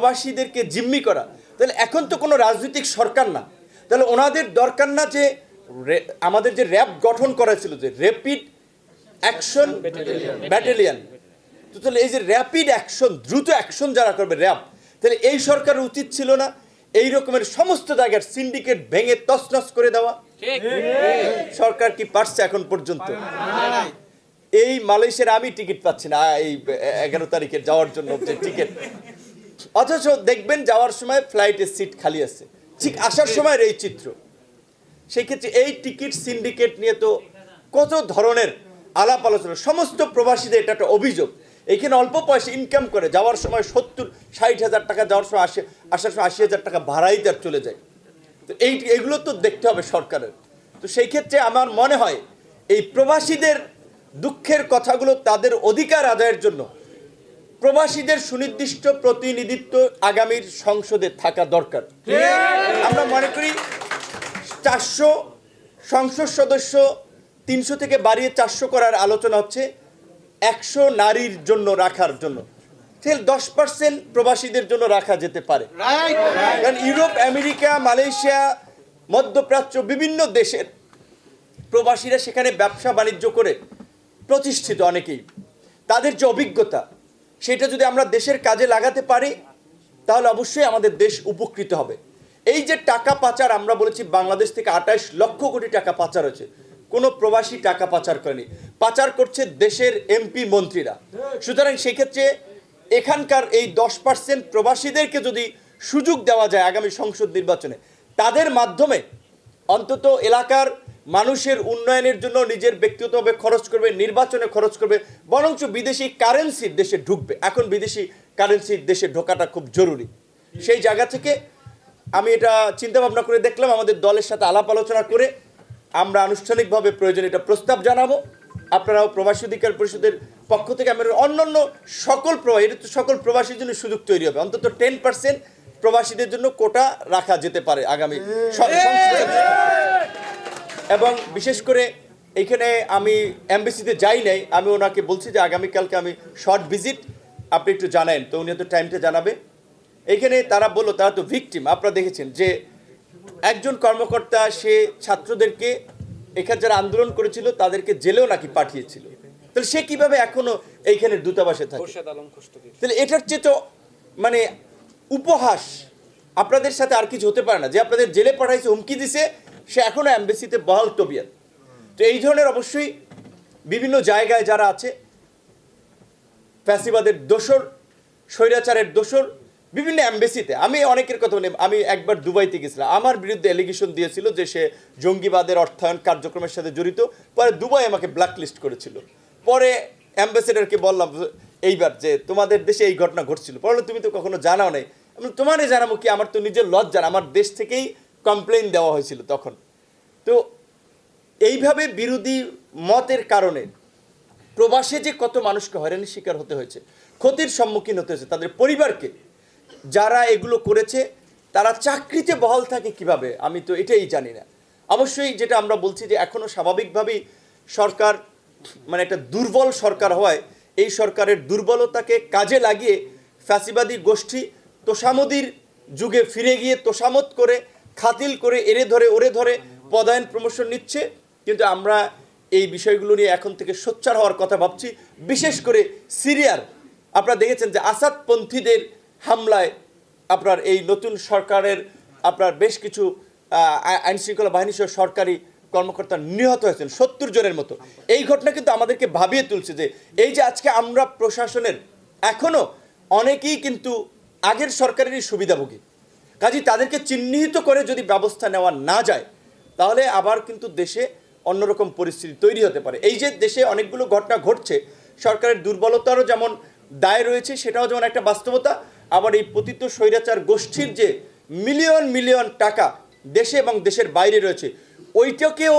প্রবাসীদেরকে জিম্মি করা। তাহলে এখন তো কোনো রাজনৈতিক সরকার না। তাহলে ওনাদের দরকার না যে আমাদের যে র্যাব গঠন করা ছিল যে র্যাপিড অ্যাকশন ব্যাটালিয়ান। তো তাহলে এই যে র্যাপিড অ্যাকশন দ্রুত অ্যাকশন যারা করবে র্যাব তাহলে এই সরকারের উচিত ছিল না এই রকমের সমস্ত জায়গার সিন্ডিকেট ভেঙে তছনছ করে দেওয়া? সরকার কি পারছে এখন পর্যন্ত? এই মালয়েশিয়ার আমি টিকিট পাচ্ছি না এই এগারো তারিখে যাওয়ার জন্য যে টিকিট। অথচ দেখবেন যাওয়ার সময় ফ্লাইটের সিট খালি আছে। ঠিক আসার সময় এই চিত্র। সেই ক্ষেত্রে এই টিকিট সিন্ডিকেট নিয়ে তো কত ধরনের আলাপ আলোচনা। সমস্ত প্রবাসীদের এটা একটা অভিযোগ। এখানে অল্প পয়সা ইনকাম করে যাওয়ার সময় সত্তর ষাট হাজার টাকা যাওয়ার সময় আসে আসার সময় আশি হাজার টাকা ভাড়াই তার চলে যায়। তো এই এগুলো তো দেখতে হবে সরকারের। তো সেই ক্ষেত্রে আমার মনে হয় এই প্রবাসীদের দুঃখের কথাগুলো তাদের অধিকার আদায়ের জন্য প্রবাসীদের সুনির্দিষ্ট প্রতিনিধিত্ব আগামীর সংসদে থাকা দরকার। আমরা মনে করি চারশো সংসদ সদস্য তিনশো থেকে বাড়িয়ে চারশো করার আলোচনা হচ্ছে একশো নারীর জন্য রাখার জন্য। দশ পার্সেন্ট প্রবাসীদের জন্য রাখা যেতে পারে। কারণ ইউরোপ, আমেরিকা, মালয়েশিয়া, মধ্যপ্রাচ্য বিভিন্ন দেশের প্রবাসীরা সেখানে ব্যবসা বাণিজ্য করে প্রতিষ্ঠিত অনেকেই। তাদের যে অভিজ্ঞতা সেটা যদি আমরা দেশের কাজে লাগাতে পারি, তাহলে অবশ্যই আমাদের দেশ উপকৃত হবে। এই যে টাকা পাচার, আমরা বলেছি বাংলাদেশ থেকে আঠাশ লক্ষ কোটি টাকা পাচার হয়েছে। কোনো প্রবাসী টাকা পাচার করেনি। পাচার করছে দেশের এমপি মন্ত্রীরা। সুতরাং সেক্ষেত্রে এখানকার এই দশ পার্সেন্ট প্রবাসীদেরকে যদি সুযোগ দেওয়া যায় আগামী সংসদ নির্বাচনে, তাদের মাধ্যমে অন্তত এলাকার মানুষের উন্নয়নের জন্য নিজের ব্যক্তিগতভাবে খরচ করবে, নির্বাচনে খরচ করবে, বরঞ্চ বিদেশি কারেন্সির দেশে ঢুকবে। এখন বিদেশি কারেন্সির দেশে ঢোকাটা খুব জরুরি। সেই জায়গা থেকে আমি এটা চিন্তা ভাবনা করে দেখলাম, আমাদের দলের সাথে আলাপ আলোচনা করে আমরা আনুষ্ঠানিকভাবে প্রয়োজন এটা প্রস্তাব জানাব। আপনারাও প্রবাসী অধিকার পরিষদের পক্ষ থেকে আমরা অন্যান্য সকল প্রবাসী এটা তো সকল প্রবাসীর জন্য সুযোগ তৈরি হবে। অন্তত টেন পার্সেন্ট প্রবাসীদের জন্য কোটা রাখা যেতে পারে আগামী। এবং বিশেষ করে এইখানে আমি এমবিসিতে যাই নাই আমি ওনাকে বলছি যে আগামীকালকে আমি শর্ট ভিজিট আপনি একটু জানেন তো উনি তো টাইমটা জানাবে। এইখানে তারা বলল তারা তো ভিকটিম আপনারা দেখেছেন যে একজন কর্মকর্তা সে ছাত্রদেরকে এখানে যারা আন্দোলন করেছিল তাদেরকে জেলেও নাকি পাঠিয়েছিল। তাহলে সে কীভাবে এখনও এইখানে দূতাবাসে থাকে? তাহলে এটার চেয়ে তো মানে উপহাস আপনাদের সাথে আর কিছু হতে পারে না। যে আপনাদের জেলে পাঠাইছে হুমকি দিছে সে এখনও অ্যাম্বাসিতে বহাল তবিয়াত। তো এই ধরনের অবশ্যই বিভিন্ন জায়গায় যারা আছে, ফ্যাসিবাদের দোসর স্বৈরাচারের দোসর বিভিন্ন অ্যাম্বাসিতে আমি অনেকের কথা বলি, আমি একবার দুবাইতে গেছিলাম। আমার বিরুদ্ধে অ্যালিগেশন দিয়েছিল যে সে জঙ্গিবাদের অর্থায়ন কার্যক্রমের সাথে জড়িত, পরে দুবাই আমাকে ব্ল্যাকলিস্ট করেছিল। পরে অ্যাম্বাসেডারকে বললাম এইবার যে তোমাদের দেশে এই ঘটনা ঘটছিল। পরে তুমি তো কখনো জানাও নাই। আমি তোমারে জানাব কি? আমার তো নিজের লজ্জা আমার দেশ থেকেই কমপ্লেন দেওয়া হয়েছিল তখন। তো এইভাবে বিরোধী মতের কারণে প্রবাসে যে কত মানুষকে হয়রানির শিকার হতে হয়েছে, ক্ষতির সম্মুখীন হতে হয়েছে, তাদের পরিবারকে যারা এগুলো করেছে, তারা চাকরিতে বহাল থাকে কীভাবে? আমি তো এটাই জানি না। অবশ্যই যেটা আমরা বলছি যে এখনও স্বাভাবিকভাবেই সরকার মানে একটা দুর্বল সরকার হওয়ায় এই সরকারের দুর্বলতাকে কাজে লাগিয়ে ফ্যাসিবাদী গোষ্ঠী তোষামদির যুগে ফিরে গিয়ে তোষামত করে খাতিল করে এরে ধরে ওরে ধরে পদায়ন প্রমোশন নিচ্ছে। কিন্তু আমরা এই বিষয়গুলো নিয়ে এখন থেকে সোচ্চার হওয়ার কথা ভাবছি। বিশেষ করে সিরিয়ার, আপনারা দেখেছেন যে আসাদপন্থীদের হামলায় আপনার এই নতুন সরকারের আপনার বেশ কিছু আইন শৃঙ্খলা বাহিনী সহ সরকারি কর্মকর্তা নিহত হয়েছেন, সত্তর জনের মতো। এই ঘটনা কিন্তু আমাদেরকে ভাবিয়ে তুলছে যে এই যে আজকে আমরা প্রশাসনের এখনও অনেকেই কিন্তু আগের সরকারেরই সুবিধাভোগী। কাজী তাদেরকে চিহ্নিত করে যদি ব্যবস্থা নেওয়া না যায়, তাহলে আবার কিন্তু দেশে অন্যরকম পরিস্থিতি তৈরি হতে পারে। এই যে দেশে অনেকগুলো ঘটনা ঘটছে, সরকারের দুর্বলতারও যেমন দায় রয়েছে, সেটাও যেমন একটা বাস্তবতা, আবার এই পতিত স্বৈরাচার গোষ্ঠীর যে মিলিয়ন মিলিয়ন টাকা দেশে এবং দেশের বাইরে রয়েছে, ওইটাকেও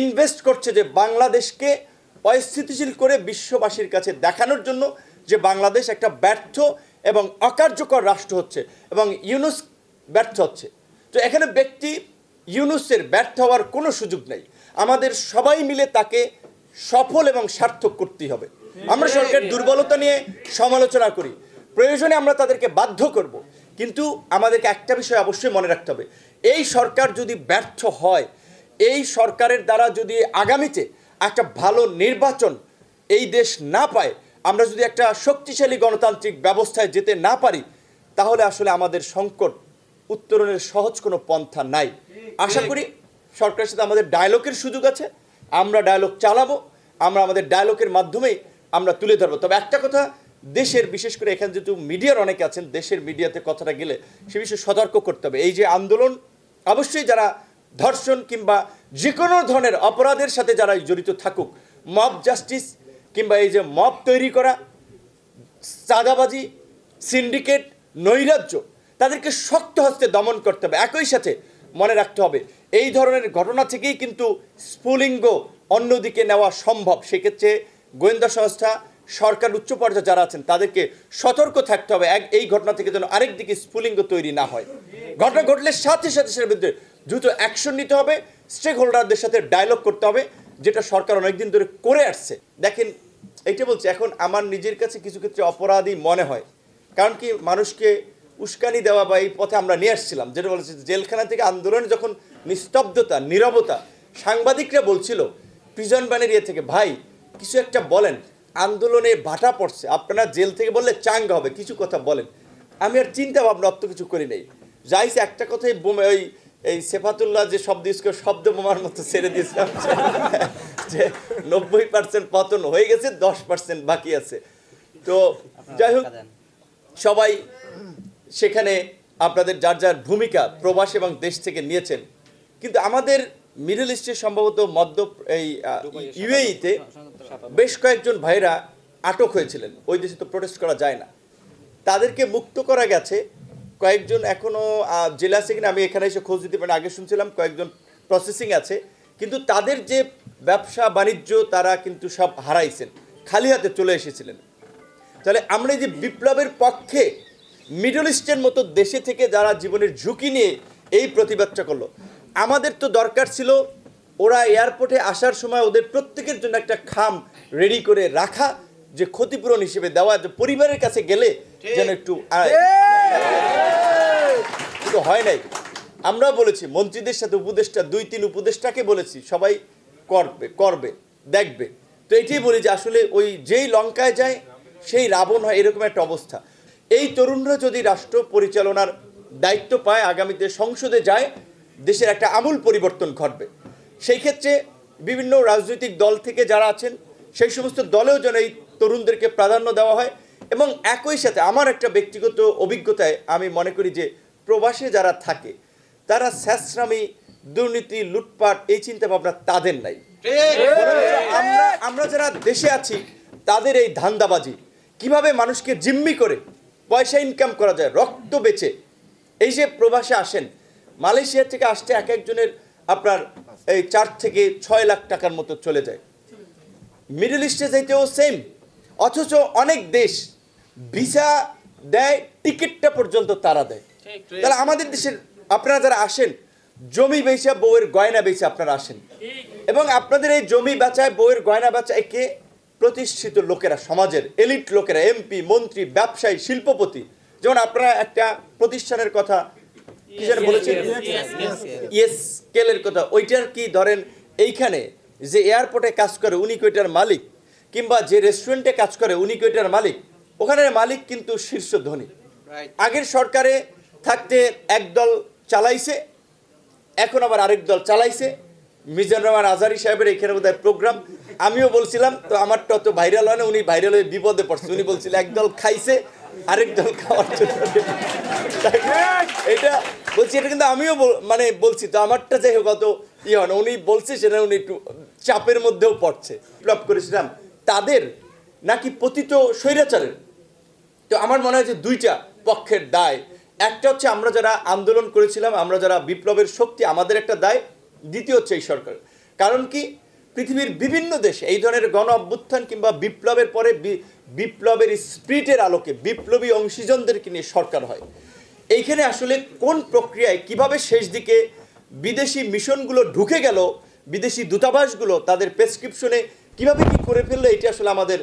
ইনভেস্ট করছে যে বাংলাদেশকে অস্থিতিশীল করে বিশ্ববাসীর কাছে দেখানোর জন্য যে বাংলাদেশ একটা ব্যর্থ এবং অকার্যকর রাষ্ট্র হচ্ছে। এবং ইউনুস ব্যর্থ হচ্ছে। তো এখানে ব্যক্তি ইউনুসের ব্যর্থ হওয়ার কোনো সুযোগ নেই। আমাদের সবাই মিলে তাকে সফল এবং সার্থক করতেই হবে। আমরা সরকারের দুর্বলতা নিয়ে সমালোচনা করি। প্রয়োজনে আমরা তাদেরকে বাধ্য করব। কিন্তু আমাদেরকে একটা বিষয় অবশ্যই মনে রাখতে হবে। এই সরকার যদি ব্যর্থ হয়, এই সরকারের দ্বারা যদি আগামীতে একটা ভালো নির্বাচন এই দেশ না পায়, আমরা যদি একটা শক্তিশালী গণতান্ত্রিক ব্যবস্থায় যেতে না পারি, তাহলে আসলে আমাদের সংকট উত্তরণের সহজ কোনো পন্থা নাই। আশা করি সরকারের সাথে আমাদের ডায়লগের সুযোগ আছে। আমরা ডায়লগ চালাবো, আমরা আমাদের ডায়লগের মাধ্যমেই আমরা তুলে ধরবো। তবে একটা কথা, দেশের, বিশেষ করে এখানে যেহেতু মিডিয়ার অনেকে আছেন, দেশের মিডিয়াতে কথাটা গেলে সে বিষয়ে সতর্ক করতে হবে। এই যে আন্দোলন, অবশ্যই যারা ধর্ষণ কিংবা যে কোনো ধরনের অপরাধের সাথে যারা জড়িত থাকুক মব জাস্টিস কিংবা এই যে মব তৈরি করা, চাঁদাবাজি সিন্ডিকেট নৈরাজ্য তাদেরকে শক্ত হস্তে দমন করতে হবে। একই সাথে মনে রাখতে হবে, এই ধরনের ঘটনা থেকেই কিন্তু স্ফুলিঙ্গ অন্যদিকে নেওয়া সম্ভব। সেক্ষেত্রে গোয়েন্দা সংস্থা, সরকার, উচ্চ পর্যায়ে যারা আছেন, তাদেরকে সতর্ক থাকতে হবে। এক, এই ঘটনা থেকে যেন আরেক দিকে স্ফুলিঙ্গ তৈরি না হয়। ঘটনা ঘটলে সাথে সাথে সেটার বিরুদ্ধে দ্রুত অ্যাকশন নিতে হবে। স্টেক হোল্ডারদের সাথে ডায়লগ করতে হবে, যেটা সরকার অনেকদিন ধরে করে আসছে। দেখেন এইটা বলছি, এখন আমার নিজের কাছে কিছু ক্ষেত্রে অপরাধী মনে হয়। কারণ কি, মানুষকে উস্কানি দেওয়া বা এই পথে আমরা নিয়ে আসছিলাম, যেটা বলেছি জেলখানা থেকে আন্দোলনে যখন নিস্তব্ধতা, নীরবতা, সাংবাদিকরা বলছিল প্রিজন ব্যানের ইয়ে থেকে, ভাই, কিছু একটা বলেন, আন্দোলনে ভাটা পড়ছে, আপনারা জেল থেকে বললে চাঙ্গা হবে, কিছু কথা বলেন। আমি আর চিন্তা ভাবনা অত কিছু করি নাই। যাইছে একটা কথাই বোমে, ওই, এই সেফাতুল্লাহ যে শব্দ ইউজ করে, শব্দ বোমার মতো ছেড়ে দিয়েছিলাম যে- নব্বই পার্সেন্ট পতন হয়ে গেছে, দশ পার্সেন্ট বাকি আছে। তো, যাই হোক, সবাই সেখানে আপনাদের যার যার ভূমিকা প্রবাস এবং দেশ থেকে নিয়েছেন। কিন্তু আমাদের মিডল ইস্টে সম্ভবত মধ্য এই ইউএইতে বেশ কয়েকজন ভাইরা আটক হয়েছিলেন। ওই দেশে তো প্রোটেস্ট করা যায় না। তাদেরকে মুক্ত করা গেছে। কয়েকজন এখনও জেলা আছে কিনা আমি এখানে এসে খোঁজ দিতে পারি। আগে শুনছিলাম কয়েকজন প্রসেসিং আছে। কিন্তু তাদের যে ব্যবসা বাণিজ্য তারা কিন্তু সব হারাইছেন। খালি হাতে চলে এসেছিলেন। তাহলে আমরা যে বিপ্লবের পক্ষে মিডল ইস্টের মতো দেশে থেকে যারা জীবনের ঝুঁকি নিয়ে এই প্রতিবাদটা করল। আমাদের তো দরকার ছিল ওরা এয়ারপোর্টে আসার সময় ওদের প্রত্যেকের জন্য একটা খাম রেডি করে রাখা যে ক্ষতিপূরণ হিসেবে দেওয়া যে পরিবারের কাছে গেলে যেন একটু। কিন্তু হয় নাই। আমরা বলেছি মন্ত্রীদের সাথে উপদেষ্টা দুই তিন উপদেষ্টাকে বলেছি সবাই করবে করবে দেখবে। তো এটাই বলি যে আসলে ওই যেই লঙ্কায় যায় সেই রাবণ হয় এরকম একটা অবস্থা। এই তরুণরা যদি রাষ্ট্র পরিচালনার দায়িত্ব পায় আগামীতে সংসদে যায় দেশের একটা আমূল পরিবর্তন ঘটবে। সেই ক্ষেত্রে বিভিন্ন রাজনৈতিক দল থেকে যারা আছেন সেই সমস্ত দলেও যেন এই তরুণদেরকে প্রাধান্য দেওয়া হয় এবং একই সাথে আমার একটা ব্যক্তিগত অভিজ্ঞতায় আমি মনে করি যে প্রবাসে যারা থাকে তারা স্যাসরামি দুর্নীতি লুটপাট এই চিন্তা ভাবনা তাদের নাই। আমরা আমরা যারা দেশে আছি তাদের এই ধান্দাবাজি কীভাবে মানুষকে জিম্মি করে পয়সা ইনকাম করা যায় রক্ত বেচে। এই যে প্রবাসে আসেন মালয়েশিয়া থেকে আসতে এক একজনের আপনার এই চার থেকে ছয় লাখ টাকার মতো চলে যায়। মিডল ইস্টে যাইতেও সেম অথচ অনেক দেশ ভিসা দেয় টিকিটটা পর্যন্ত তারা দেয়। তাহলে আমাদের দেশের আপনারা যারা আসেন জমি বেচা বউয়ের গয়না বেচে আপনারা আসেন। এবং আপনাদের এই জমি বেচায় বউয়ের গয়না বেচায় কে? প্রতিষ্ঠিত লোকেরা সমাজের এলিট লোকেরা এমপি মন্ত্রী ব্যবসায়ী শিল্পপতি যেমন আপনারা একটা প্রতিষ্ঠানের কথা কি বলেছেন? ইয়েস স্কেলের কথা। ওইটার কি ধরেন এইখানে যে এয়ারপোর্টে কাজ করে উনি কইটার মালিক কিংবা যে রেস্টুরেন্টে কাজ করে উনি কইটার মালিক ওখানের মালিক কিন্তু শীর্ষ ধনী। আগের সরকারে থাকতে একদল চালাইছে এখন আবার আরেক দল চালাইছে মিজানুর রহমান আজারি সাহেবের এখানে বোধহয় প্রোগ্রাম আমিও বলছিলাম তো আমারটা তো ভাইরাল হয় না উনি ভাইরাল হয়ে বিপদে পড়ছে। উনি বলছিল একদল খাইছে আরেক দল খাওয়ার জন্য। এটা বলছি এটা কিন্তু আমিও মানে বলছি তো আমারটা যাই হোক অত ইয়ে হয় না। উনি বলছে সেটা উনি একটু চাপের মধ্যেও পড়ছে। বিপ্লব করেছিলাম। তাদের নাকি পতিত স্বৈরাচারের? তো আমার মনে হয় যে দুইটা পক্ষের দায়। একটা হচ্ছে আমরা যারা আন্দোলন করেছিলাম আমরা যারা বিপ্লবের শক্তি আমাদের একটা দায়। দ্বিতীয় হচ্ছে এই সরকার। কারণ কি? পৃথিবীর বিভিন্ন দেশে এই ধরনের গণ অভ্যুত্থান কিংবা বিপ্লবের পরে বিপ্লবের স্পিরিটের আলোকে বিপ্লবী অংশীজনদেরকে নিয়ে সরকার হয়। এইখানে আসলে কোন প্রক্রিয়ায় কীভাবে শেষ দিকে বিদেশি মিশনগুলো ঢুকে গেল, বিদেশি দূতাবাসগুলো তাদের প্রেসক্রিপশনে কীভাবে কি করে ফেলল, এটি আসলে আমাদের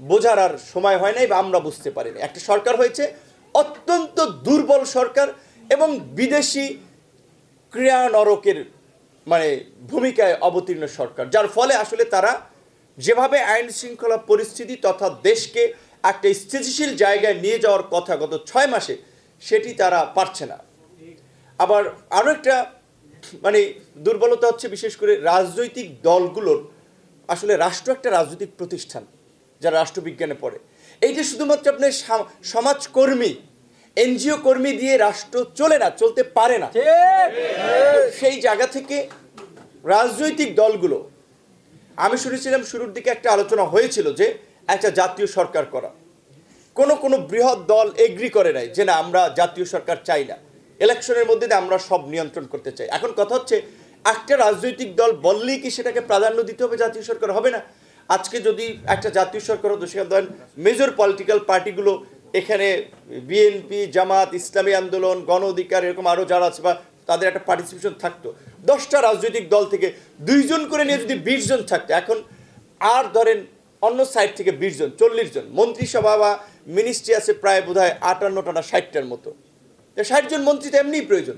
বোঝার আর সময় হয় নাই বা আমরা বুঝতে পারি না একটা সরকার হয়েছে, অত্যন্ত দুর্বল সরকার এবং বিদেশি ক্রিয়া নরকের মানে ভূমিকায় অবতীর্ণ সরকার, যার ফলে আসলে তারা যেভাবে আইন শৃঙ্খলা পরিস্থিতি তথা দেশকে একটা স্থিতিশীল জায়গায় নিয়ে যাওয়ার কথা গত ছয় মাসে, সেটি তারা পারছে না। আবার আরও একটা মানে দুর্বলতা হচ্ছে বিশেষ করে রাজনৈতিক দলগুলোর, আসলে রাষ্ট্র একটা রাজনৈতিক প্রতিষ্ঠান, যারা রাষ্ট্রবিজ্ঞানে পড়ে। এইটা শুধুমাত্র আপনার সমাজকর্মী এনজিও কর্মী দিয়ে রাষ্ট্র চলে না চলতে পারে না। সেই জায়গা থেকে রাজনৈতিক দলগুলো আমি শুনেছিলাম শুরুর দিকে একটা আলোচনা হয়েছিল যে একটা জাতীয় সরকার করা। কোনো কোনো বৃহৎ দল এগ্রি করে নাই যে না আমরা জাতীয় সরকার চাই না। ইলেকশনের মধ্যে দিয়ে আমরা সব নিয়ন্ত্রণ করতে চাই। এখন কথা হচ্ছে একটা রাজনৈতিক দল বললেই কি সেটাকে প্রাধান্য দিতে হবে জাতীয় সরকার হবে না? আজকে যদি একটা জাতীয় সরকার হতো সেখানে ধরেন মেজর পলিটিক্যাল পার্টিগুলো এখানে বিএনপি, জামাত, ইসলামী আন্দোলন, গণ অধিকার এরকম আরও যারা আছে বা তাদের একটা পার্টিসিপেশন থাকতো। দশটা রাজনৈতিক দল থেকে দুইজন করে নিয়ে যদি বিশ জন থাকতো, এখন আর ধরেন অন্য সাইড থেকে বিশ জন, চল্লিশ জন, মন্ত্রিসভা বা মিনিস্ট্রি আছে প্রায় বোধ হয় আটান্নটা না ষাটটার মতো। ষাট জন মন্ত্রী তো এমনিই প্রয়োজন।